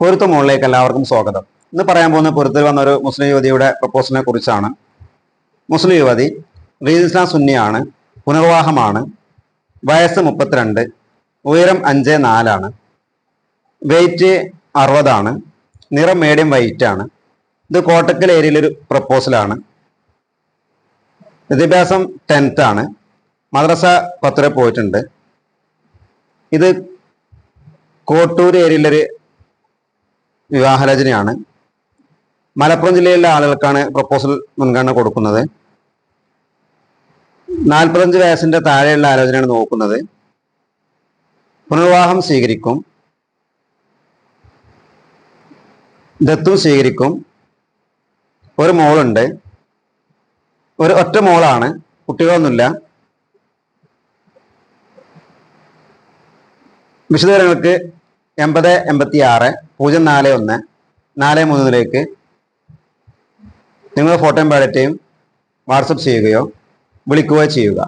പൊരുത്ത മുകളിലേക്ക് എല്ലാവർക്കും സ്വാഗതം. ഇന്ന് പറയാൻ പോകുന്ന പൊരുത്തിൽ വന്ന ഒരു മുസ്ലിം യുവതിയുടെ പ്രപ്പോസലിനെ കുറിച്ചാണ്. മുസ്ലിം യുവതി റീദ് ഇസ്ലാം സുന്നിയാണ് പുനർവാഹമാണ് വയസ്സ് മുപ്പത്തിരണ്ട് ഉയരം അഞ്ച് നാലാണ് വെയിറ്റ് അറുപതാണ് നിറം മീഡിയം വൈറ്റ് ആണ്. ഇത് കോട്ടക്കൽ ഏരിയയിലൊരു പ്രപ്പോസലാണ് വിദ്യാഭ്യാസം ടെൻത്ത് ആണ്. മദ്രസ പത്തര പോയിട്ടുണ്ട്. ഇത് കോട്ടൂർ ഏരിയയിലൊരു വിവാഹരചനയാണ്. മലപ്പുറം ജില്ലയിലെ ആളുകൾക്കാണ് പ്രപ്പോസൽ മുൻഗണന കൊടുക്കുന്നത്. നാൽപ്പത്തഞ്ച് വയസ്സിന്റെ താഴെയുള്ള ആലോചനയാണ് നോക്കുന്നത്. പുനർവിവാഹം സ്വീകരിക്കും. ദത്തും സ്വീകരിക്കും. ഒരു മോളുണ്ട്. ഒരു ഒറ്റ മോളാണ്. കുട്ടികളൊന്നുമില്ല. വിശദവിവരങ്ങൾക്ക് എൺപത് എൺപത്തി ആറ് പൂജ്യം നാല് ഒന്ന് നാല് മൂന്നിലേക്ക് നിങ്ങളുടെ ഫോട്ടോയും ബയോഡറ്റയും വാട്സപ്പ് ചെയ്യുകയോ വിളിക്കുകയോ ചെയ്യുക.